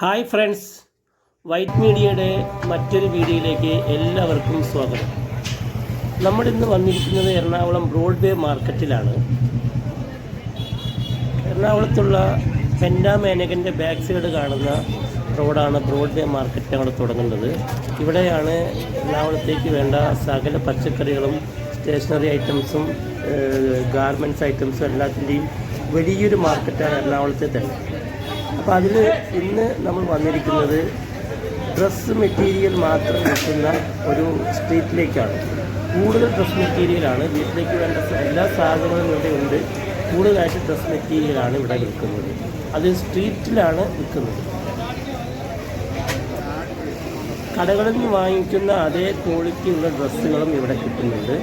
Hi friends. White മീഡിയയുടെ മറ്റൊരു വീഡിയോയിലേക്ക് എല്ലാവർക്കും സ്വാഗതം. നമ്മളിന്ന് വന്നിരിക്കുന്നത് എറണാകുളം ബ്രോഡ്വേ മാർക്കറ്റിലാണ്. എറണാകുളത്തുള്ള പെൻഡാ മേനകന്റെ ബാക്ക് സൈഡ് കാണുന്ന റോഡാണ് ബ്രോഡ്വേ മാർക്കറ്റ് ഞങ്ങൾ തുടങ്ങുന്നത്. ഇവിടെയാണ് എറണാകുളത്തേക്ക് വേണ്ട സകല പച്ചക്കറികളും സ്റ്റേഷനറി ഐറ്റംസും ഗാർമെന്റ്സ് ഐറ്റംസും എല്ലാത്തിന്റെയും വലിയൊരു മാർക്കറ്റാണ് എറണാകുളത്തെ തന്നെ. അപ്പോൾ അതിൽ ഇന്ന് നമ്മൾ വന്നിരിക്കുന്നത് ഡ്രസ്സ് മെറ്റീരിയൽ മാത്രം വിൽക്കുന്ന ഒരു സ്ട്രീറ്റിലേക്കാണ് കൂടുതൽ ഡ്രസ്സ് മെറ്റീരിയലാണ് വീട്ടിലേക്ക് വേണ്ട എല്ലാ സാധനങ്ങളും ഇവിടെ ഉണ്ട്. കൂടുതലായിട്ട് ഡ്രസ്സ് മെറ്റീരിയലാണ് ഇവിടെ വിൽക്കുന്നത്. അത് സ്ട്രീറ്റിലാണ് വിൽക്കുന്നത്. കടകളിൽ നിന്ന് വാങ്ങിക്കുന്ന അതേ ക്വാളിറ്റിയുള്ള ഡ്രസ്സുകളും ഇവിടെ കിട്ടുന്നുണ്ട്.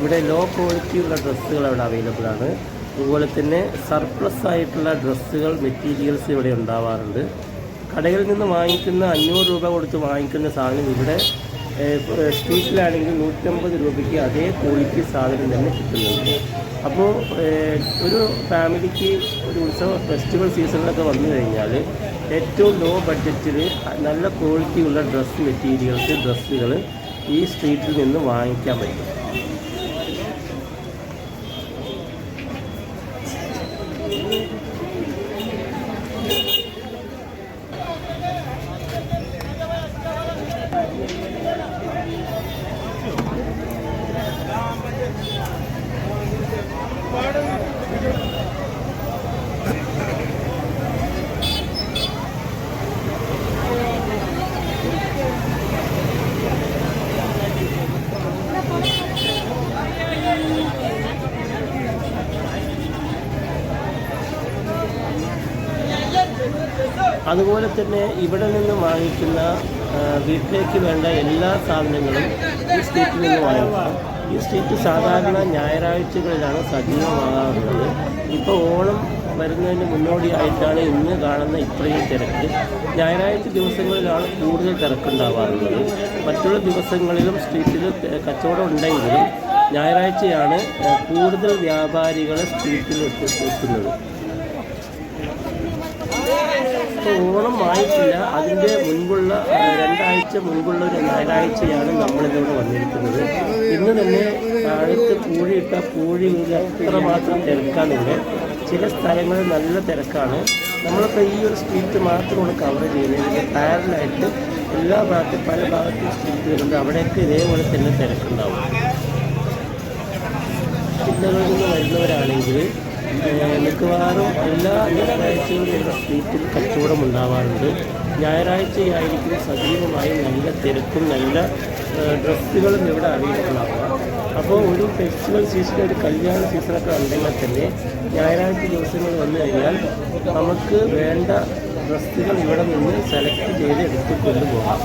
ഇവിടെ ലോ ക്വാളിറ്റിയുള്ള ഡ്രസ്സുകൾ അവിടെ അവൈലബിൾ ആണ്. അതുപോലെ തന്നെ സർപ്ലസ് ആയിട്ടുള്ള ഡ്രസ്സുകൾ മെറ്റീരിയൽസ് ഇവിടെ ഉണ്ടാവാറുണ്ട്. കടകളിൽ നിന്ന് വാങ്ങിക്കുന്ന അഞ്ഞൂറ് രൂപ കൊടുത്ത് വാങ്ങിക്കുന്ന സാധനം ഇവിടെ സ്ട്രീറ്റിലാണെങ്കിൽ നൂറ്റമ്പത് രൂപയ്ക്ക് അതേ ക്വാളിറ്റി സാധനം തന്നെ കിട്ടുന്നുണ്ട്. അപ്പോൾ ഒരു ഫാമിലിക്ക് ഒരു ഉത്സവ ഫെസ്റ്റിവൽ സീസണിലൊക്കെ വന്നു കഴിഞ്ഞാൽ ഏറ്റവും ലോ ബഡ്ജറ്റിൽ നല്ല ക്വാളിറ്റിയുള്ള ഡ്രസ്സ് മെറ്റീരിയൽസ് ഡ്രസ്സുകൾ ഈ സ്ട്രീറ്റിൽ നിന്ന് വാങ്ങിക്കാൻ പറ്റും. അതുപോലെ തന്നെ ഇവിടെ നിന്ന് വാങ്ങിക്കുന്ന വീട്ടിലേക്ക് വേണ്ട എല്ലാ സാധനങ്ങളും ഈ സ്ട്രീറ്റിൽ നിന്ന് വാങ്ങിക്കാം ഈ സ്ട്രീറ്റ് സാധാരണ ഞായറാഴ്ചകളിലാണ് സജീവമാകാറുള്ളത്. ഇപ്പോൾ ഓണം വരുന്നതിന് മുന്നോടിയായിട്ടാണ് ഇന്ന് കാണുന്ന ഇത്രയും തിരക്ക്. ഞായറാഴ്ച ദിവസങ്ങളിലാണ് കൂടുതൽ തിരക്കുണ്ടാവാറുള്ളത്. മറ്റുള്ള ദിവസങ്ങളിലും സ്ട്രീറ്റിൽ കച്ചവടം ഉണ്ടെങ്കിലും ഞായറാഴ്ചയാണ് കൂടുതൽ വ്യാപാരികളെ സ്ട്രീറ്റിൽ എത്തി- എത്തുന്നത്. ഇപ്പോൾ ഓണം ആയിട്ടില്ല അതിന്റെ മുൻപുള്ള രണ്ടാഴ്ച മുൻപുള്ള ഒരു ഞായറാഴ്ചയാണ് നമ്മളിതിവിടെ വന്നിരിക്കുന്നത്. ഇന്ന് തന്നെ താഴത്ത് പൂഴിയിട്ട പൂഴി അത്രമാത്രം തിരക്കാണിവിടെ. ചില സ്ഥലങ്ങളിൽ നല്ല തിരക്കാണ്. നമ്മളിപ്പോൾ ഈ ഒരു സ്ട്രീറ്റ് മാത്രമാണ് കവർ ചെയ്യുന്നത്. ഇതിന്റെ പാരലായിട്ട് എല്ലാ ഭാഗത്തും പല ഭാഗത്തും സ്ട്രീറ്റ് വരുന്നുണ്ട്. അവിടെയൊക്കെ ഇതേപോലെ തന്നെ തിരക്കുണ്ടാവും. ജില്ലകളിൽ നിന്ന് വരുന്നവരാണെങ്കിൽ മിക്കവാറും എല്ലാ ഞായറാഴ്ചയും സ്ട്രീറ്റിൽ കച്ചവടം ഉണ്ടാവാറുണ്ട് ഞായറാഴ്ചയായിരിക്കും സജീവമായി നല്ല തിരക്കും നല്ല ഡ്രസ്സുകളും ഇവിടെ അവൈലബിൾ ആവുക അപ്പോൾ ഒരു ഫെസ്റ്റിവൽ സീസൺ ഒരു കല്യാണ സീസണൊക്കെ ഉണ്ടെങ്കിൽ തന്നെ ഞായറാഴ്ച ദിവസങ്ങൾ വന്നു കഴിഞ്ഞാൽ നമുക്ക് വേണ്ട ഡ്രസ്സുകൾ ഇവിടെ നിന്ന് സെലക്ട് ചെയ്ത് എടുത്ത് കൊണ്ടുപോകാം.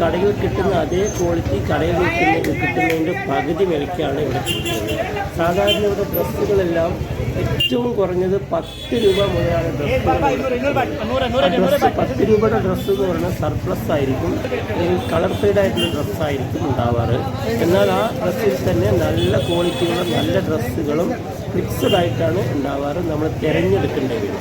കടയിൽ കിട്ടുന്ന അതേ ക്വാളിറ്റി കടയിൽ കിട്ടുന്ന കിട്ടുന്നതിന്റെ പകുതി വിലയ്ക്കാണ് ഇവിടെ കിട്ടുന്നത്. സാധാരണ ഇവിടെ ഡ്രസ്സുകളെല്ലാം ഏറ്റവും കുറഞ്ഞത് പത്ത് രൂപ മുതലാണ് ഡ്രസ്സ് പത്ത് രൂപയുടെ ഡ്രസ്സ് എന്ന് പറയുന്നത് സർപ്ലസ് ആയിരിക്കും. അല്ലെങ്കിൽ കളർ ഫെയ്ഡ് ആയിട്ടുള്ള ഡ്രസ്സായിരിക്കും ഉണ്ടാവാറ്. എന്നാൽ ആ ഡ്രസ്സിൽ തന്നെ നല്ല ക്വാളിറ്റിയുള്ള നല്ല ഡ്രസ്സുകളും ഫിക്സഡ് ആയിട്ടാണ് ഉണ്ടാവാറ്? നമ്മൾ തിരഞ്ഞെടുക്കേണ്ടി വരും.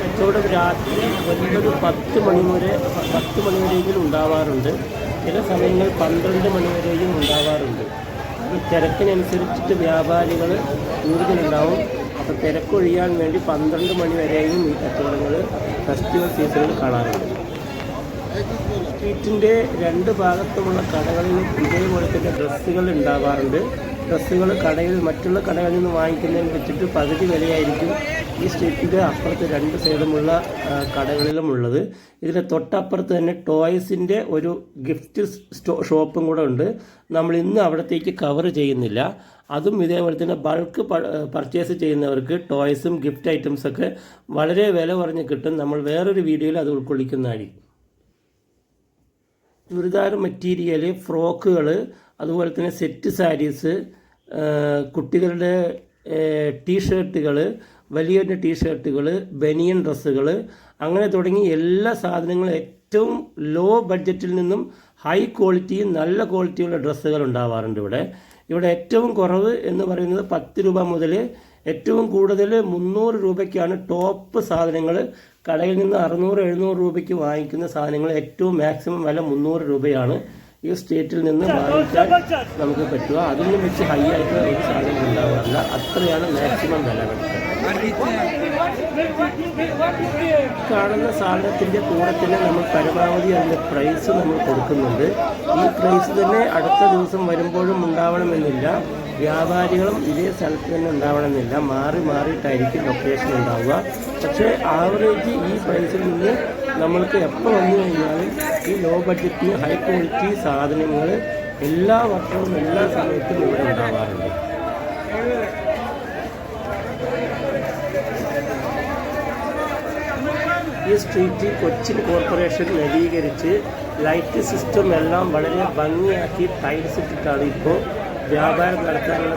കച്ചവടം രാത്രി ഒൻപത് പത്ത് മണി വരെ പത്ത് മണി വരെയെങ്കിലും ഉണ്ടാവാറുണ്ട്. ചില സമയങ്ങൾ പന്ത്രണ്ട് മണി വരെയും ഉണ്ടാവാറുണ്ട്. അപ്പോൾ തിരക്കിനനുസരിച്ചിട്ട് വ്യാപാരികൾ കൂടുതലുണ്ടാവും. അപ്പോൾ തിരക്കൊഴിയാൻ വേണ്ടി പന്ത്രണ്ട് മണി വരെയും ഈ കച്ചവടങ്ങൾ ഫെസ്റ്റിവൽ സീസണിൽ കാണാറുണ്ട്. സ്ട്രീറ്റിന്റെ രണ്ട് ഭാഗത്തുമുള്ള കടകളിൽ ഇതേപോലെ തന്നെ ഡ്രസ്സുകൾ ഉണ്ടാവാറുണ്ട്. ഡ്രസ്സുകൾ കടയിൽ മറ്റുള്ള കടകളിൽ നിന്ന് വാങ്ങിക്കുന്നതിന് വെച്ചിട്ട് പകുതി വിലയായിരിക്കും ഈ സ്ട്രീറ്റിന്റെ അപ്പുറത്ത് രണ്ട് സൈഡുമുള്ള കടകളിലുമുള്ളത്. ഇതിന്റെ തൊട്ടപ്പുറത്ത് തന്നെ ടോയ്സിന്റെ ഒരു ഗിഫ്റ്റ് ഷോപ്പും കൂടെ ഉണ്ട്. നമ്മൾ ഇന്ന് അവിടത്തേക്ക് കവർ ചെയ്യുന്നില്ല. അതും ഇതേപോലെ തന്നെ ബൾക്ക് പർച്ചേസ് ചെയ്യുന്നവർക്ക് ടോയ്സും ഗിഫ്റ്റ് ഐറ്റംസൊക്കെ വളരെ വില കുറഞ്ഞ് കിട്ടും. നമ്മൾ വേറൊരു വീഡിയോയിൽ അത് ഉൾക്കൊള്ളിക്കുന്നതായിരിക്കും. ചുരിദാർ മെറ്റീരിയൽ ഫ്രോക്കുകൾ അതുപോലെ തന്നെ സെറ്റ് സാരീസ് കുട്ടികളുടെ ടീഷർട്ടുകൾ വലിയവരുടെ ടീഷർട്ടുകൾ ബനിയൻ ഡ്രസ്സുകൾ അങ്ങനെ തുടങ്ങി എല്ലാ സാധനങ്ങളും ഏറ്റവും ലോ ബഡ്ജറ്റിൽ നിന്നും ഹൈ ക്വാളിറ്റി നല്ല ക്വാളിറ്റിയുള്ള ഡ്രസ്സുകൾ ഉണ്ടാവാറുണ്ട് ഇവിടെ. ഇവിടെ ഏറ്റവും കുറവ് എന്ന് പറയുന്നത് പത്ത് രൂപ മുതൽ ഏറ്റവും കൂടുതൽ മുന്നൂറ് രൂപയ്ക്കാണ് ടോപ്പ് സാധനങ്ങൾ. കടയിൽ നിന്ന് അറുന്നൂറ് എഴുന്നൂറ് രൂപയ്ക്ക് വാങ്ങിക്കുന്ന സാധനങ്ങൾ ഏറ്റവും മാക്സിമം വില മുന്നൂറ് രൂപയാണ്. ഈ സ്റ്റേറ്റിൽ നിന്ന് വാങ്ങിക്കാൻ നമുക്ക് പറ്റുക. അതൊന്നും വെച്ച് ഹൈ ആയിട്ടുള്ള ഒരു സാധനം ഉണ്ടാവാറില്ല. അത്രയാണ് മാക്സിമം വില കാണുന്ന സാധനത്തിന്റെ കൂടെ തന്നെ നമ്മൾ പരമാവധി അതിന്റെ പ്രൈസ് നമ്മൾ കൊടുക്കുന്നുണ്ട്. ഈ പ്രൈസ് തന്നെ അടുത്ത ദിവസം വരുമ്പോഴും ഉണ്ടാവണമെന്നില്ല. വ്യാപാരികളും ഇതേ സ്ഥലത്ത് തന്നെ ഉണ്ടാവണമെന്നില്ല. മാറി മാറിയിട്ടായിരിക്കും ലൊക്കേഷൻ ഉണ്ടാവുക. പക്ഷേ ആവറേജ് ഈ പ്രൈസിൽ നിന്ന് നമ്മൾക്ക് എപ്പോൾ വന്നു കഴിഞ്ഞാലും ഈ ലോ ബഡ്ജറ്റിന് ഹൈ ക്വാളിറ്റി സാധനങ്ങൾ എല്ലാ വർഷവും എല്ലാ സമയത്തും ഇവിടെ ഉണ്ടാവാറുണ്ട്. ഈ സ്ട്രീറ്റ് കൊച്ചിൻ കോർപ്പറേഷൻ നവീകരിച്ച് ലൈറ്റ് സിസ്റ്റം എല്ലാം വളരെ ഭംഗിയാക്കി ടൈൽസ് ഇട്ടിട്ടാണ് ഇപ്പോൾ വ്യാപാരം നടത്താനുള്ള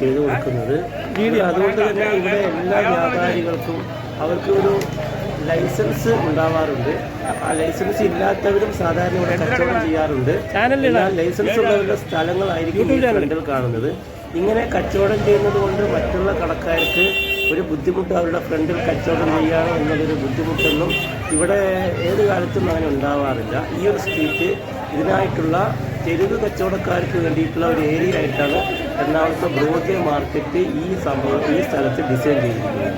ചെയ്തു കൊടുക്കുന്നത്. അതുകൊണ്ട് തന്നെ ഇവിടെ എല്ലാ വ്യാപാരികൾക്കും അവർക്ക് ഒരു ലൈസൻസ് ഉണ്ടാവാറുണ്ട്. ആ ലൈസൻസ് ഇല്ലാത്തവരും സാധാരണ ഇവിടെ കച്ചവടം ചെയ്യാറുണ്ട്. ലൈസൻസ് ഉള്ളവരുടെ സ്ഥലങ്ങളായിരിക്കും ഫ്രണ്ടിൽ കാണുന്നത്. ഇങ്ങനെ കച്ചവടം ചെയ്യുന്നത് കൊണ്ട് മറ്റുള്ള കടക്കാർക്ക് ഒരു ബുദ്ധിമുട്ട് അവരുടെ ഫ്രണ്ടിൽ കച്ചവടം ചെയ്യുകയാണ് എന്നുള്ളൊരു ബുദ്ധിമുട്ടൊന്നും ഇവിടെ ഏത് കാലത്തും അങ്ങനെ ഉണ്ടാവാറില്ല. ഈ ഒരു സ്ട്രീറ്റ് ഇതിനായിട്ടുള്ള തെരുവ് കച്ചവടക്കാർക്ക് വേണ്ടിയിട്ടുള്ള ഒരു ഏരിയ ആയിട്ടാണ് എറണാകുളത്തെ ബ്രോഡ്വേ മാർക്കറ്റ് ഈ സംഭവം ഈ സ്ഥലത്ത് ഡിസൈൻ ചെയ്തിരിക്കുന്നത്.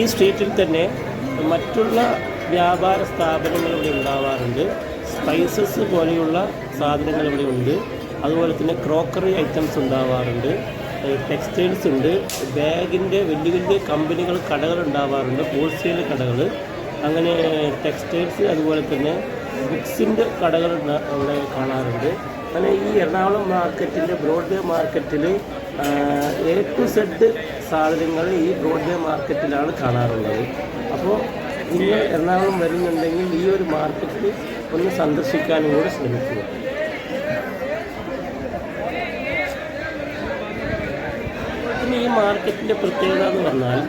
ഈ സ്ട്രീറ്റിൽ തന്നെ മറ്റുള്ള വ്യാപാര സ്ഥാപനങ്ങൾ ഇവിടെ ഉണ്ടാവാറുണ്ട്. സ്പൈസസ് പോലെയുള്ള സാധനങ്ങൾ ഇവിടെ ഉണ്ട്. അതുപോലെ തന്നെ ക്രോക്കറി ഐറ്റംസ് ഉണ്ടാവാറുണ്ട്. ടെക്സ്റ്റൈൽസ് ഉണ്ട്. ബാഗിന്റെ വലിയ വലിയ കമ്പനികൾ കടകൾ ഉണ്ടാവാറുണ്ട്. ഹോൾസെയിൽ കടകൾ. അങ്ങനെ ടെക്സ്റ്റൈൽസ് അതുപോലെ തന്നെ ബുക്സിന്റെ കടകൾ അവിടെ കാണാറുണ്ട്. അങ്ങനെ ഈ എറണാകുളം മാർക്കറ്റിന്റെ ബ്രോഡ്വേ മാർക്കറ്റിൽ എ ടു സെഡ് സാധനങ്ങൾ ഈ ബ്രോഡ് ബ്രോഡ്വേ മാർക്കറ്റിലാണ് കാണാറുള്ളത്. അപ്പോൾ നിങ്ങൾ എറണാകുളം വരുന്നുണ്ടെങ്കിൽ ഈ ഒരു മാർക്കറ്റിൽ ഒന്ന് സന്ദർശിക്കാനും കൂടെ ശ്രമിക്കുക. പിന്നെ ഈ മാർക്കറ്റിന്റെ പ്രത്യേകത എന്ന് പറഞ്ഞാൽ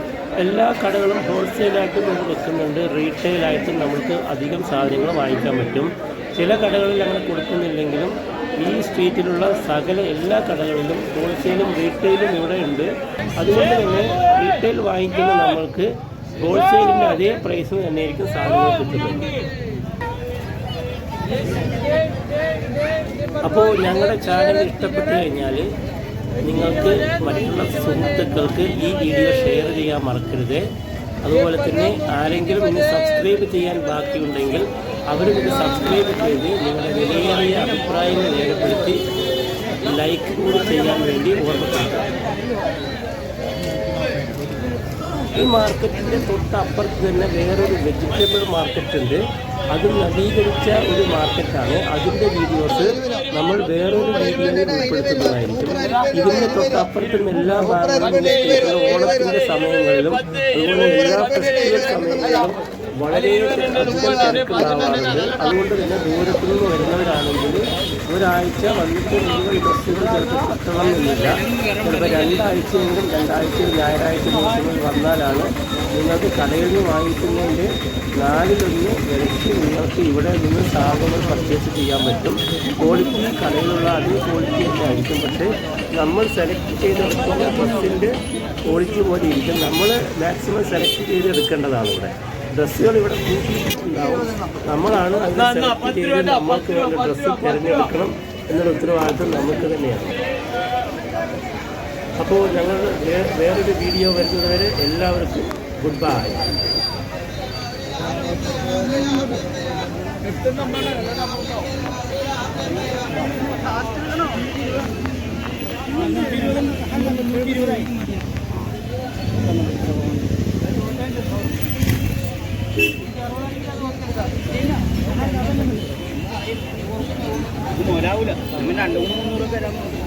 എല്ലാ കടകളും ഹോൾസെയിലായിട്ടും നമ്മൾ വെക്കുന്നുണ്ട് റീറ്റെയിലായിട്ടും നമുക്ക് അധികം സാധനങ്ങൾ വാങ്ങിക്കാൻ പറ്റും. ചില കടകളിൽ അങ്ങനെ കൊടുക്കുന്നില്ലെങ്കിലും ഈ സ്ട്രീറ്റിലുള്ള സകല എല്ലാ കടകളിലും ഹോൾസെയിലും റീറ്റെയിലും ഇവിടെ ഉണ്ട്. അതുകൊണ്ട് തന്നെ റീറ്റെയിൽ വാങ്ങിക്കുന്ന നമ്മൾക്ക് ഹോൾസെയിലിന്റെ അതേ പ്രൈസ് തന്നെയായിരിക്കും സാധനങ്ങൾ കിട്ടുന്നത്. അപ്പോൾ ഞങ്ങളുടെ ചാനൽ ഇഷ്ടപ്പെട്ടു കഴിഞ്ഞാൽ നിങ്ങൾക്ക് മറ്റുള്ള സുഹൃത്തുക്കൾക്ക് ഈ വീഡിയോ ഷെയർ ചെയ്യാൻ മറക്കരുത്. അതുപോലെ തന്നെ ആരെങ്കിലും ഇനി സബ്സ്ക്രൈബ് ചെയ്യാൻ ബാക്കിയുണ്ടെങ്കിൽ അവരും ഇത് സബ്സ്ക്രൈബ് ചെയ്ത് നിങ്ങളുടെ വിലയേറിയ അഭിപ്രായങ്ങൾ രേഖപ്പെടുത്തി ലൈക്ക് കൂടി ചെയ്യാൻ വേണ്ടി ഓർമ്മപ്പെടുത്തുക ഈ മാർക്കറ്റിന്റെ തൊട്ടപ്പുറത്ത് തന്നെ വേറൊരു വെജിറ്റബിൾ മാർക്കറ്റ് ഉണ്ട്. അതും നവീകരിച്ച ഒരു മാർക്കറ്റാണ്. അതിന്റെ വീഡിയോസ് നമ്മൾ വേറൊരു വീഡിയോയിൽ ഉൾപ്പെടുത്തുന്നതായിരിക്കും. ഇതിന്റെ തൊട്ടപ്പുറത്തും എല്ലാ ഭാഗങ്ങളിലും ഓണത്തിന്റെ സമയങ്ങളിലും അതുപോലെ എല്ലാ സമയങ്ങളിലും വളരെ അതുകൊണ്ട് തന്നെ ദൂരത്തു നിന്ന് വരുന്നവരാണെങ്കിൽ ഒരാഴ്ച വന്നിട്ട് നിങ്ങൾ ഡ്രസ്സുകൾ ചിലപ്പോൾ കിട്ടണമെന്നില്ല ചിലപ്പോൾ രണ്ടാഴ്ചയെങ്കിലും രണ്ടാഴ്ച ഞായറാഴ്ച ദിവസങ്ങളിൽ വന്നാലാണ് നിങ്ങൾക്ക് കടയിൽ നിന്ന് വാങ്ങിക്കുന്നതിന്റെ നാലിലൊന്ന് വിലയ്ക്ക് നിങ്ങൾക്ക് ഇവിടെ നിന്ന് സാധനങ്ങൾ പർച്ചേസ് ചെയ്യാൻ പറ്റും. ക്വാളിറ്റി കടയിലുള്ള അതേ ക്വാളിറ്റി തന്നെ ആയിരിക്കും. പക്ഷേ നമ്മൾ സെലക്ട് ചെയ്തെടുക്കുന്ന ഡ്രസ്സിന്റെ ക്വാളിറ്റി പോലെ ഇരിക്കും. നമ്മൾ മാക്സിമം സെലക്ട് ചെയ്ത് എടുക്കേണ്ടതാണ് ഇവിടെ. ഡ്രസ്സുകൾ ഇവിടെ ഉണ്ടാവും നമ്മളാണ് സെലക്ട് ചെയ്ത് നമ്മൾക്ക് വേണ്ട ഡ്രസ്സ് തിരഞ്ഞെടുക്കണം എന്നുള്ള ഉത്തരവാദിത്വം നമുക്ക് തന്നെയാണ്. അപ്പോൾ ഞങ്ങൾ വേറൊരു വീഡിയോ വരുന്നതുവരെ എല്ലാവർക്കും ഗുഡ് ബൈ ഇത് മോരാവൂല രണ്ടു മൂന്ന് മുന്നൂറ് തരാൻ